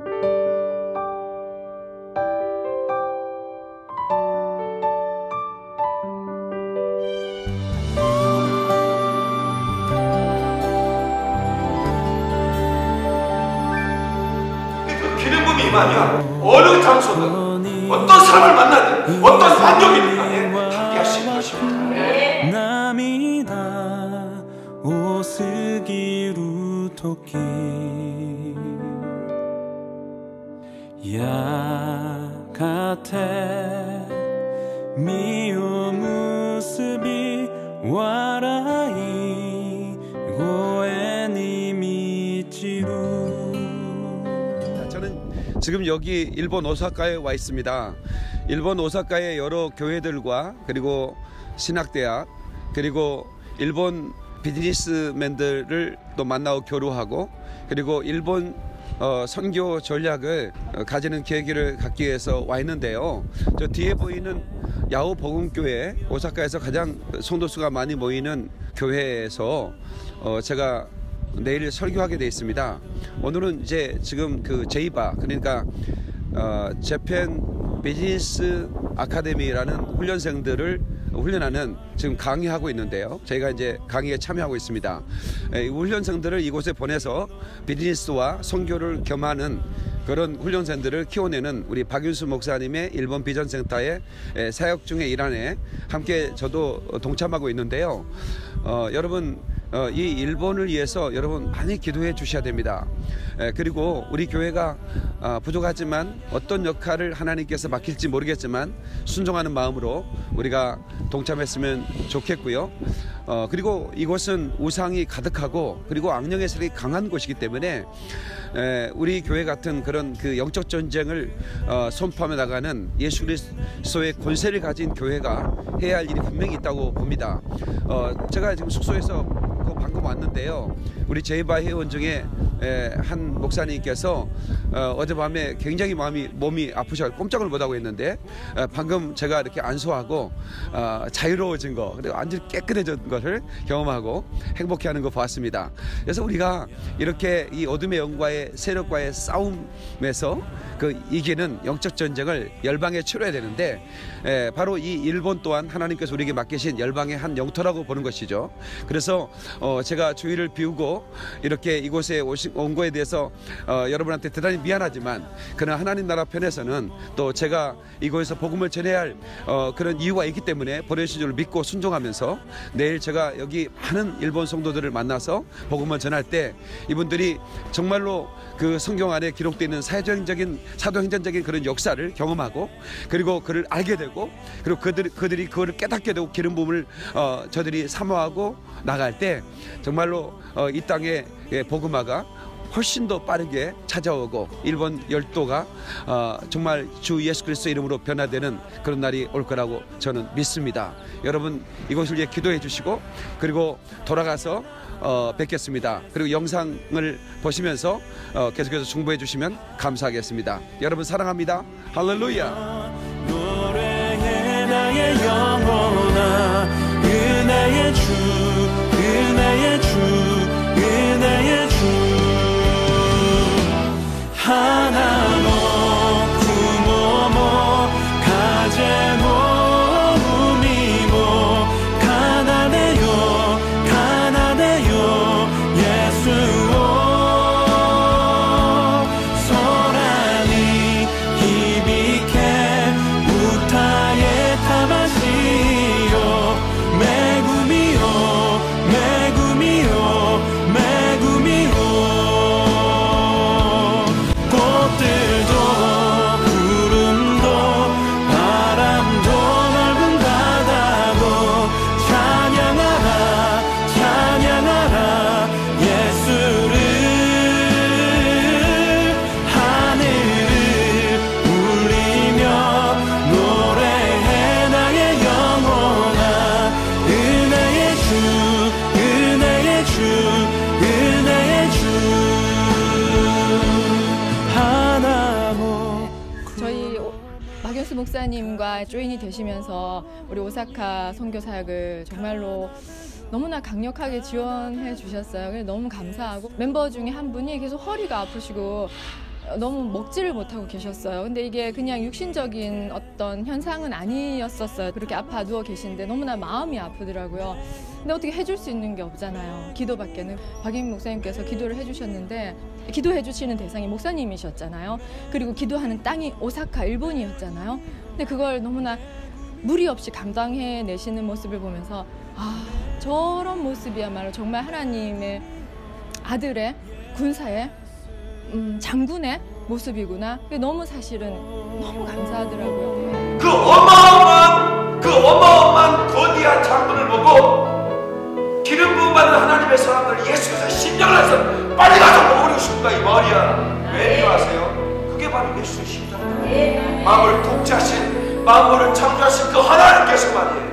그 기름붐이 임하냐 어느 장소든 어떤 사람을 만나든 어떤 반역이든 간에 함께할 수 있는 것입니다. 네. 오스기루 토끼. やがて実を結び笑い声に満ちる 자, 저는 지금 여기 일본 오사카에 와 있습니다. 일본 오사카의 여러 교회들과 그리고 신학대학 그리고 일본 비즈니스맨들을 또 만나고 교류하고 그리고 일본 어, 선교 전략을 어, 가지는 계기를 갖기 위해서 와 있는데요. 저 뒤에 보이는 야후 복음교회 오사카에서 가장 성도수가 많이 모이는 교회에서 어, 제가 내일 설교하게 돼 있습니다. 오늘은 이제 지금 그 제이바 그러니까 어, 재팬 비즈니스 아카데미라는 훈련생들을 훈련하는 지금 강의하고 있는데요. 저희가 이제 강의에 참여하고 있습니다. 훈련생들을 이곳에 보내서 비즈니스와 선교를 겸하는 그런 훈련생들을 키워내는 우리 박윤수 목사님의 일본 비전센터의 에, 사역 중에 일환에 함께 저도 동참하고 있는데요. 어, 여러분 어, 이 일본을 위해서 여러분 많이 기도해 주셔야 됩니다. 에, 그리고 우리 교회가 아, 부족하지만 어떤 역할을 하나님께서 맡길지 모르겠지만 순종하는 마음으로 우리가 동참했으면 좋겠고요. 어, 그리고 이곳은 우상이 가득하고 그리고 악령의 세력이 강한 곳이기 때문에 에, 우리 교회 같은 그런 그 영적 전쟁을 어, 선포하며 나가는 예수 그리스도의 권세를 가진 교회가 해야 할 일이 분명히 있다고 봅니다. 어, 제가 지금 숙소에서 그 방금 왔는데요. 우리 제이바 회원 중에 에, 한 목사님께서 어, 어젯밤에 굉장히 마음이 몸이 아프셔 꼼짝을 못하고 있는데 어, 방금 제가 이렇게 안수하고 어, 자유로워진 거 그리고 완전 깨끗해진 것을 경험하고 행복해하는 거 보았습니다. 그래서 우리가 이렇게 이 어둠의 영과의 세력과의 싸움에서 그 이기는 영적 전쟁을 열방에 치러야 되는데 에, 바로 이 일본 또한 하나님께서 우리에게 맡기신 열방의 한 영토라고 보는 것이죠. 그래서 어, 제가 주의를 비우고 이렇게 이곳에 오시, 온 거에 대해서 어, 여러분한테 대단히 미안하지만 그러나 하나님 나라 편에서는 또 제가 이곳에서 복음을 전해야 할 어, 그런 이유가 있기 때문에 보내신 줄 믿고 순종하면서 내일 제가 여기 많은 일본 성도들을 만나서 복음을 전할 때 이분들이 정말로 그 성경 안에 기록되어 있는 사도행적인 사도행전적인 그런 역사를 경험하고 그리고 그를 알게 되고 그리고 그들 그들이 그거를 깨닫게 되고 기름 부음을 어, 저들이 사모하고 나갈 때 정말로 어, 이 땅에 예, 복음화가 훨씬 더 빠르게 찾아오고 일본 열도가 어, 정말 주 예수 그리스도 이름으로 변화되는 그런 날이 올 거라고 저는 믿습니다. 여러분 이것을 위해 기도해 주시고 그리고 돌아가서 어, 뵙겠습니다. 그리고 영상을 보시면서 어, 계속해서 중보해 주시면 감사하겠습니다. 여러분 사랑합니다. 할렐루야. 목사님과 조인이 되시면서 우리 오사카 선교 사역을 정말로 너무나 강력하게 지원해 주셨어요. 너무 감사하고 멤버 중에 한 분이 계속 허리가 아프시고 너무 먹지를 못하고 계셨어요. 근데 이게 그냥 육신적인 어떤 현상은 아니었었어요. 그렇게 아파 누워 계신데 너무나 마음이 아프더라고요. 근데 어떻게 해줄 수 있는 게 없잖아요. 기도밖에는. 박인 목사님께서 기도를 해주셨는데 기도해 주시는 대상이 목사님이셨잖아요. 그리고 기도하는 땅이 오사카 일본이었잖아요. 근데 그걸 너무나 무리 없이 감당해 내시는 모습을 보면서 아 저런 모습이야말로 정말 하나님의 아들의 군사의 음, 장군의 모습이구나. 너무 사실은 너무 감사하더라고요. 그 어마어마한 그 어마어마한 거대한 장군을 보고 기름 부음 받은 하나님의 사람들 예수께서 심령을 해서 빨리 가서 먹으려고 싶다 이 말이야 왜 필요하세요? 그게 바로 예수의 심장입니다 마음을 독자신 마음을 창조하신 그 하나님께서 말이에요